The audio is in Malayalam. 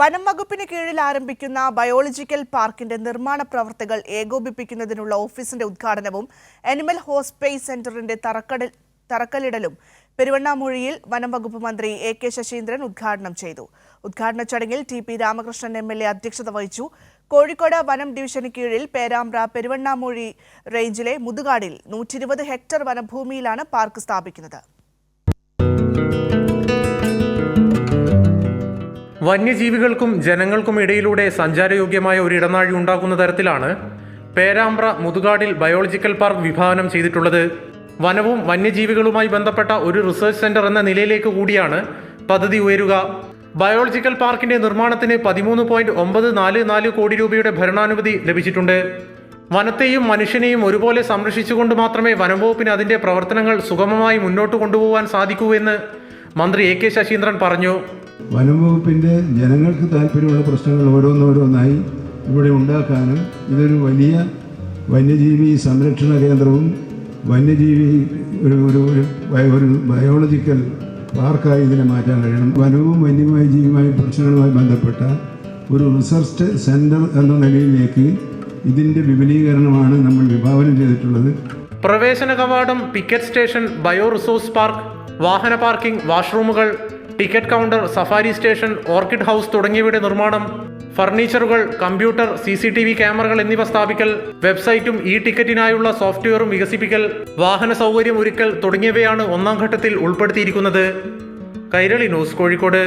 വനം വകുപ്പിന് കീഴിൽ ആരംഭിക്കുന്ന ബയോളജിക്കൽ പാർക്കിന്റെ നിർമ്മാണ പ്രവർത്തികൾ ഏകോപിപ്പിക്കുന്നതിനുള്ള ഓഫീസിന്റെ ഉദ്ഘാടനവും അനിമൽ ഹോസ്പേസ് സെന്ററിന്റെ തറക്കടൽ തറക്കല്ലിടലും പെരുവണ്ണാമൂഴിയിൽ വനം വകുപ്പ് മന്ത്രി എ കെ ശശീന്ദ്രൻ ഉദ്ഘാടനം ചെയ്തു. ഉദ്ഘാടന ചടങ്ങിൽ T P Ramakrishnan M L A അധ്യക്ഷത വഹിച്ചു. കോഴിക്കോട് വനം ഡിവിഷന് കീഴിൽ പേരാമ്പ്ര പെരുവണ്ണാമൂഴി റേഞ്ചിലെ മുതുകാടിൽ നൂറ്റിരുപത് ഹെക്ടർ വനഭൂമിയിലാണ് പാർക്ക് സ്ഥാപിക്കുന്നത്. വന്യജീവികൾക്കും ജനങ്ങൾക്കും ഇടയിലൂടെ സഞ്ചാരയോഗ്യമായ ഒരു ഇടനാഴി ഉണ്ടാക്കുന്ന തരത്തിലാണ് പേരാമ്പ്ര മുതുകാടിൽ ബയോളജിക്കൽ പാർക്ക് വിഭാവനം ചെയ്തിട്ടുള്ളത്. വനവും വന്യജീവികളുമായി ബന്ധപ്പെട്ട ഒരു റിസർച്ച് സെന്റർ എന്ന നിലയിലേക്ക് കൂടിയാണ് പദ്ധതി ഉയരുക. ബയോളജിക്കൽ പാർക്കിന്റെ നിർമ്മാണത്തിന് പതിമൂന്ന് പോയിന്റ് ഒമ്പത് നാല് നാല് കോടി രൂപയുടെ ഭരണാനുമതി ലഭിച്ചിട്ടുണ്ട്. വനത്തെയും മനുഷ്യനെയും ഒരുപോലെ സംരക്ഷിച്ചുകൊണ്ട് മാത്രമേ വനംവകുപ്പിന് അതിന്റെ പ്രവർത്തനങ്ങൾ സുഗമമായി മുന്നോട്ട് കൊണ്ടുപോകാൻ സാധിക്കൂ എന്ന് മന്ത്രി എ കെ ശശീന്ദ്രൻ പറഞ്ഞു. വനം വകുപ്പിന്റെ ജനങ്ങൾക്ക് താല്പര്യമുള്ള പ്രശ്നങ്ങൾ ഓരോന്നോരോന്നായി ഇവിടെ ഉണ്ടാക്കാനും ഇതൊരു വലിയ വന്യജീവി സംരക്ഷണ കേന്ദ്രവും വന്യജീവി ഒരു ഒരു ഒരു ബയോളജിക്കൽ പാർക്കായി ഇതിനെ മാറ്റാൻ കഴിയണം. വനവും വന്യമായ ജീവിയുമായ പ്രശ്നങ്ങളുമായി ബന്ധപ്പെട്ട ഒരു റിസർച്ച് സെന്റർ എന്ന നിലയിലേക്ക് ഇതിന്റെ വിപുലീകരണമാണ് നമ്മൾ വിഭാവനം ചെയ്തിട്ടുള്ളത്. പ്രവേശന കവാടം picket station bio resource park വാഹന parking വാഷ്റൂമുകൾ ticket counter safari station orchid house തുടങ്ങിയവയുടെ നിർമ്മാണം ഫർണിച്ചറുകൾ computer C C T V ക്യാമറകൾ എന്നിവ സ്ഥാപിക്കൽ വെബ്സൈറ്റും ഇ ടിക്കറ്റിനായുള്ള സോഫ്റ്റ്വെയറും വികസിപ്പിക്കൽ വാഹന സൗകര്യം ഒരുക്കൽ തുടങ്ങിയവയാണ് ഒന്നാം ഘട്ടത്തിൽ ഉൾപ്പെടുത്തിയിരിക്കുന്നത്. കൈരളി ന്യൂസ് കോഴിക്കോട്.